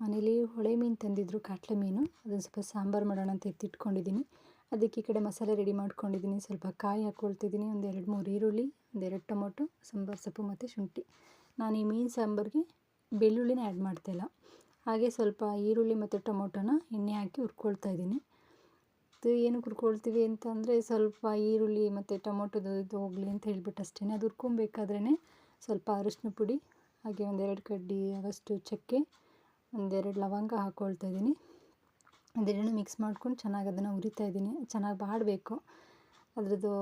ಮನೇಲಿ ಹೊಳೆ ಮೀನು ತಂದಿದ್ದರು ಕಾಟ್ಲೆ ಮೀನು. ಅದನ್ನು ಸ್ವಲ್ಪ ಸಾಂಬಾರು ಮಾಡೋಣ ಅಂತ ಎತ್ತಿಟ್ಕೊಂಡಿದ್ದೀನಿ ಅದಕ್ಕೆ ಈ ಕಡೆ ಮಸಾಲೆ ರೆಡಿ ಮಾಡ್ಕೊಂಡಿದ್ದೀನಿ ಸ್ವಲ್ಪ ಕಾಯಿ ಹಾಕ್ಕೊಳ್ತಿದ್ದೀನಿ ಒಂದು ಎರಡು ಮೂರು ಈರುಳ್ಳಿ ಒಂದೆರಡು ಟೊಮೊಟೊ, ಸಾಂಬಾರು ಸೊಪ್ಪು ಮತ್ತು ಶುಂಠಿ. ನಾನು ಈ ಮೀನು ಸಾಂಬಾರಿಗೆ ಬೆಳ್ಳುಳ್ಳಿನ ಆ್ಯಡ್ ಮಾಡ್ತಾಯಿಲ್ಲ ಹಾಗೆ ಸ್ವಲ್ಪ ಈರುಳ್ಳಿ ಮತ್ತು ಟೊಮೊಟೊನ ಎಣ್ಣೆ ಹಾಕಿ ಹುರ್ಕೊಳ್ತಾ ಇದ್ದೀನಿ ಅದು ಏನಕ್ಕೆ ಹುರ್ಕೊಳ್ತೀವಿ ಅಂತ ಅಂದರೆ ಸ್ವಲ್ಪ ಈರುಳ್ಳಿ ಮತ್ತು ಟೊಮೊಟೊದು ಇದು ಹೋಗಲಿ ಅಂತ ಹೇಳ್ಬಿಟ್ಟು ಅಷ್ಟೇ ಅದು ಹುರ್ಕೊಬೇಕಾದ್ರೇ ಸ್ವಲ್ಪ ಅರಿಶಿನ ಪುಡಿ, ಹಾಗೆ ಒಂದೆರಡು ಕಡ್ಡಿ ಆವಷ್ಟು ಚಕ್ಕೆ ಒಂದೆರಡು ಲವಂಗ ಹಾಕ್ಕೊಳ್ತಾ ಇದ್ದೀನಿ. ಅದೆರಡನ್ನೂ ಮಿಕ್ಸ್ ಮಾಡ್ಕೊಂಡು ಚೆನ್ನಾಗಿ ಅದನ್ನು ಉರಿತಾ ಇದ್ದೀನಿ. ಚೆನ್ನಾಗಿ ಬಾಡಬೇಕು. ಅದರದ್ದು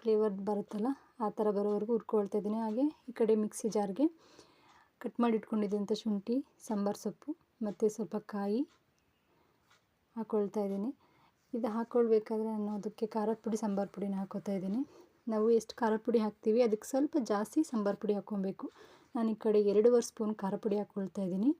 ಫ್ಲೇವರ್ ಬರುತ್ತಲ್ಲ, ಆ ಥರ ಬರೋವರೆಗೂ ಹುರ್ಕೊಳ್ತಾ ಇದ್ದೀನಿ. ಹಾಗೆ ಈ ಕಡೆ ಮಿಕ್ಸಿ ಜಾರ್ಗೆ ಕಟ್ ಮಾಡಿ ಇಟ್ಕೊಂಡಿದ್ದಂಥ ಶುಂಠಿ, ಸಾಂಬಾರು ಸೊಪ್ಪು ಮತ್ತು ಸ್ವಲ್ಪ ಕಾಯಿ ಹಾಕ್ಕೊಳ್ತಾ ಇದ್ದೀನಿ. ಇದು ಹಾಕ್ಕೊಳ್ಬೇಕಾದ್ರೆ ನಾನು ಅದಕ್ಕೆ ಖಾರದ ಪುಡಿ, ಸಾಂಬಾರು ಪುಡಿನ ಹಾಕೋತಾ ಇದ್ದೀನಿ. ನಾವು ಎಷ್ಟು ಖಾರ ಪುಡಿ ಹಾಕ್ತೀವಿ, ಅದಕ್ಕೆ ಸ್ವಲ್ಪ ಜಾಸ್ತಿ ಸಾಂಬಾರು ಪುಡಿ ಹಾಕ್ಕೊಬೇಕು ನಾನು ಈ ಕಡೆ ಎರಡೂವರೆ ಸ್ಪೂನ್ ಖಾರ ಪುಡಿ ಹಾಕ್ಕೊಳ್ತಾ ಇದ್ದೀನಿ.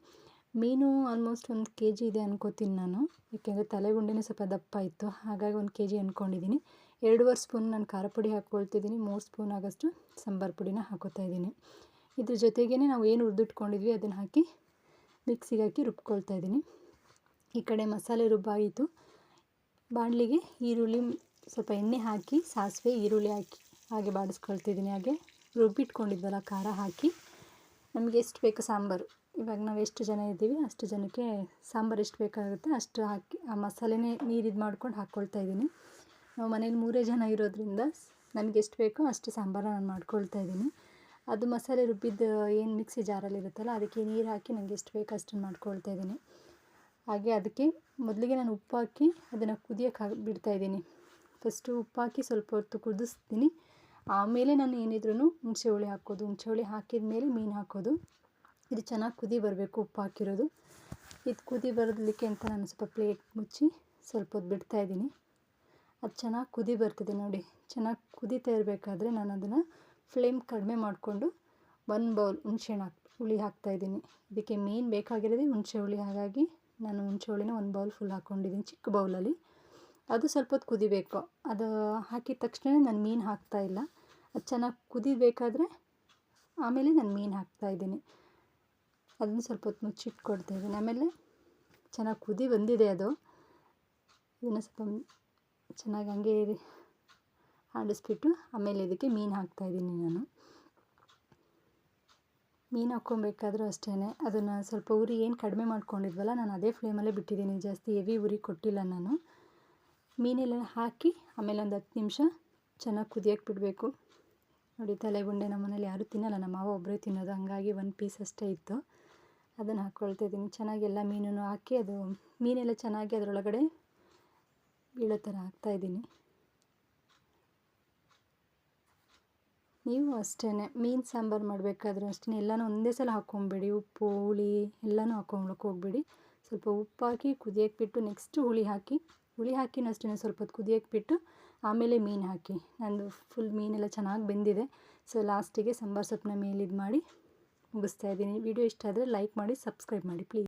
ಮೀನು ಆಲ್ಮೋಸ್ಟ್ ಒಂದು ಕೆ ಜಿ ಇದೆ ಅನ್ಕೋತೀನಿ ನಾನು. ಏಕೆಂದರೆ ತಲೆಗುಂಡಿನೂ ಸ್ವಲ್ಪ ದಪ್ಪ ಇತ್ತು. ಹಾಗಾಗಿ ಒಂದು ಕೆ ಜಿ ಅಂದ್ಕೊಂಡಿದ್ದೀನಿ ಎರಡೂವರೆ ಸ್ಪೂನ್ ನಾನು ಖಾರ ಪುಡಿ ಹಾಕ್ಕೊಳ್ತಿದ್ದೀನಿ ಮೂರು ಸ್ಪೂನ್ ಆಗೋಷ್ಟು ಸಾಂಬಾರು ಪುಡಿನ ಹಾಕೋತಾ ಇದ್ದೀನಿ ಇದ್ರ ಜೊತೆಗೇ ನಾವು ಏನು ಹುರಿದಿಟ್ಕೊಂಡಿದ್ವಿ ಅದನ್ನು ಹಾಕಿ ಮಿಕ್ಸಿಗೆ ಹಾಕಿ ರುಬ್ಕೊಳ್ತಾ ಇದ್ದೀನಿ ಈ ಕಡೆ ಮಸಾಲೆ ರುಬ್ಬಾಯಿತು. ಬಾಣಲಿಗೆ ಈರುಳ್ಳಿ ಸ್ವಲ್ಪ ಎಣ್ಣೆ ಹಾಕಿ, ಸಾಸಿವೆ, ಈರುಳ್ಳಿ ಹಾಕಿ, ಹಾಗೆ ಬಾಡಿಸ್ಕೊಳ್ತಿದ್ದೀನಿ ಹಾಗೆ ರುಬ್ಬಿಟ್ಕೊಂಡಿದ್ವಲ್ಲ ಖಾರ ಹಾಕಿ. ನಮಗೆ ಎಷ್ಟು ಬೇಕು ಸಾಂಬಾರು? ಇವಾಗ ನಾವು ಎಷ್ಟು ಜನ ಇದ್ದೀವಿ, ಅಷ್ಟು ಜನಕ್ಕೆ ಸಾಂಬಾರು ಎಷ್ಟು ಬೇಕಾಗುತ್ತೆ ಅಷ್ಟು ಹಾಕಿ, ಆ ಮಸಾಲೆನೇ ನೀರು ಇದು ಮಾಡ್ಕೊಂಡು ಹಾಕ್ಕೊಳ್ತಾ ಇದ್ದೀನಿ. ನಾವು ಮನೇಲಿ ಮೂರೇ ಜನ ಇರೋದ್ರಿಂದ ನಮಗೆ ಎಷ್ಟು ಬೇಕೋ ಅಷ್ಟು ಸಾಂಬಾರು ನಾನು ಮಾಡ್ಕೊಳ್ತಾ ಇದ್ದೀನಿ. ಅದು ಮಸಾಲೆ ರುಬ್ಬಿದ್ದು ಏನು ಮಿಕ್ಸಿ ಜಾರಲ್ಲಿ ಇರುತ್ತಲ್ಲ ಅದಕ್ಕೆ ನೀರು ಹಾಕಿ ನನಗೆ ಎಷ್ಟು ಬೇಕು ಅಷ್ಟನ್ನು ಮಾಡ್ಕೊಳ್ತಾ ಇದ್ದೀನಿ. ಹಾಗೆ ಅದಕ್ಕೆ ಮೊದಲಿಗೆ ನಾನು ಉಪ್ಪು ಹಾಕಿ ಅದನ್ನು ಕುದಿಯೋಕೆ ಹಾಕಿ ಬಿಡ್ತಾಯಿದ್ದೀನಿ ಫಸ್ಟು ಉಪ್ಪು ಹಾಕಿ ಸ್ವಲ್ಪ ಹೊತ್ತು ಕುದಿಸ್ತೀನಿ. ಆಮೇಲೆ ನಾನು ಏನಿದ್ರೂ ಹುಣಸೆ ಹುಳಿ ಹಾಕೋದು. ಹುಣಸೆ ಹುಳಿ ಹಾಕಿದ ಮೇಲೆ ಮೀನು ಹಾಕೋದು. ಇದು ಚೆನ್ನಾಗಿ ಕುದಿ ಬರಬೇಕು ಉಪ್ಪು ಹಾಕಿರೋದು ಇದು ಕುದಿ ಬರಲಿಕ್ಕೆ ಅಂತ ನಾನು ಸ್ವಲ್ಪ ಪ್ಲೇಟ್ ಮುಚ್ಚಿ ಸ್ವಲ್ಪ ಹೊತ್ತು ಬಿಡ್ತಾಯಿದ್ದೀನಿ ಅದು ಚೆನ್ನಾಗಿ ಕುದಿ ಬರ್ತಿದೆ ನೋಡಿ. ಚೆನ್ನಾಗಿ ಕುದೀತಾ ಇರಬೇಕಾದ್ರೆ ನಾನು ಅದನ್ನು ಫ್ಲೇಮ್ ಕಡಿಮೆ ಮಾಡಿಕೊಂಡು ಒಂದು ಬೌಲ್ ಹುಣ್ಸೆಹಣ್ಣು ಹಾಕಿ, ಹುಳಿ ಹಾಕ್ತಾಯಿದ್ದೀನಿ ಇದಕ್ಕೆ ಮೇನ್ ಬೇಕಾಗಿರೋದೇ ಹುಣಸೆ ಹುಳಿ. ಹಾಗಾಗಿ ನಾನು ಹುಣಸೆ ಹುಳಿನ ಒಂದು ಬೌಲ್ ಫುಲ್ ಹಾಕ್ಕೊಂಡಿದ್ದೀನಿ ಚಿಕ್ಕ ಬೌಲಲ್ಲಿ. ಅದು ಸ್ವಲ್ಪ ಹೊತ್ತು ಕುದಿಬೇಕು. ಅದು ಹಾಕಿದ ತಕ್ಷಣ ನಾನು ಮೀನು ಹಾಕ್ತಾಯಿಲ್ಲ ಅದು ಚೆನ್ನಾಗಿ ಕುದಿಬೇಕಾದ್ರೆ ಆಮೇಲೆ ನಾನು ಮೀನು ಹಾಕ್ತಾಯಿದ್ದೀನಿ ಅದನ್ನು ಸ್ವಲ್ಪ ಹೊತ್ತು ಮುಚ್ಚಿಟ್ಕೊಡ್ತಾಯಿದ್ದೀನಿ ಆಮೇಲೆ ಚೆನ್ನಾಗಿ ಕುದಿ ಬಂದಿದೆ ಅದು. ಇದನ್ನು ಸ್ವಲ್ಪ ಚೆನ್ನಾಗಿ ಹಂಗೆ ಆಡಿಸ್ಬಿಟ್ಟು ಆಮೇಲೆ ಇದಕ್ಕೆ ಮೀನು ಹಾಕ್ತಾಯಿದ್ದೀನಿ ನಾನು. ಮೀನು ಹಾಕ್ಕೊಬೇಕಾದ್ರೂ ಅಷ್ಟೇ ಅದನ್ನು ಸ್ವಲ್ಪ ಉರಿ ಏನು ಕಡಿಮೆ ಮಾಡ್ಕೊಂಡಿದ್ವಲ್ಲ, ನಾನು ಅದೇ ಫ್ಲೇಮಲ್ಲೇ ಬಿಟ್ಟಿದ್ದೀನಿ. ಜಾಸ್ತಿ ಹೆವಿ ಉರಿ ಕೊಟ್ಟಿಲ್ಲ ನಾನು. ಮೀನೆಲ್ಲ ಹಾಕಿ ಆಮೇಲೆ ಒಂದು ಹತ್ತು ನಿಮಿಷ ಚೆನ್ನಾಗಿ ಕುದಿಯೋಕೆ ಬಿಡಬೇಕು. ನೋಡಿ, ತಲೆಗುಂಡೆ ನಮ್ಮ ಮನೇಲಿ ಯಾರೂ ತಿನ್ನಲ್ಲ. ನಮ್ಮ ಮಾವ ಒಬ್ಬರೇ ತಿನ್ನೋದು. ಹಂಗಾಗಿ ಒಂದು ಪೀಸ್ ಅಷ್ಟೇ ಇತ್ತು. ಅದನ್ನು ಹಾಕ್ಕೊಳ್ತಾ ಇದ್ದೀನಿ. ಚೆನ್ನಾಗಿ ಎಲ್ಲ ಮೀನನ್ನು ಹಾಕಿ ಅದು ಮೀನೆಲ್ಲ ಚೆನ್ನಾಗಿ ಅದರೊಳಗಡೆ ಬೀಳೋ ಥರ ಹಾಕ್ತಾಯಿದ್ದೀನಿ ನೀವು ಅಷ್ಟೇ ಮೀನು ಸಾಂಬಾರು ಮಾಡಬೇಕಾದ್ರೂ ಅಷ್ಟೇ ಎಲ್ಲನೂ ಒಂದೇ ಸಲ ಹಾಕ್ಕೊಂಬೇಡಿ ಉಪ್ಪು, ಹುಳಿ ಎಲ್ಲನೂ ಹಾಕ್ಕೊಂಬ್ಳಕ್ಕೆ ಹೋಗ್ಬೇಡಿ. ಸ್ವಲ್ಪ ಉಪ್ಪು ಹಾಕಿ ಕುದಿಯೋಕೆ ಬಿಟ್ಟು ನೆಕ್ಸ್ಟು ಹುಳಿ ಹಾಕಿ, ಹುಳಿ ಹಾಕಿನೂ ಅಷ್ಟೇ ಸ್ವಲ್ಪ ಹೊತ್ತು ಕುದಿಯೋಕೆ ಬಿಟ್ಟು ಆಮೇಲೆ ಮೀನು ಹಾಕಿ. ನಂದು ಫುಲ್ ಮೀನೆಲ್ಲ ಚೆನ್ನಾಗಿ ಬೆಂದಿದೆ. ಸೊ ಲಾಸ್ಟಿಗೆ ಸಾಂಬಾರು ಸೊಪ್ಪನ್ನ ಮೇಲಿದ್ದು ಮಾಡಿ ಮುಗಿಸ್ತಾ ಇದ್ದೀನಿ. ವಿಡಿಯೋ ಇಷ್ಟ ಆದರೆ ಲೈಕ್ ಮಾಡಿ ಸಬ್ಸ್ಕ್ರೈಬ್ ಮಾಡಿ ಪ್ಲೀಸ್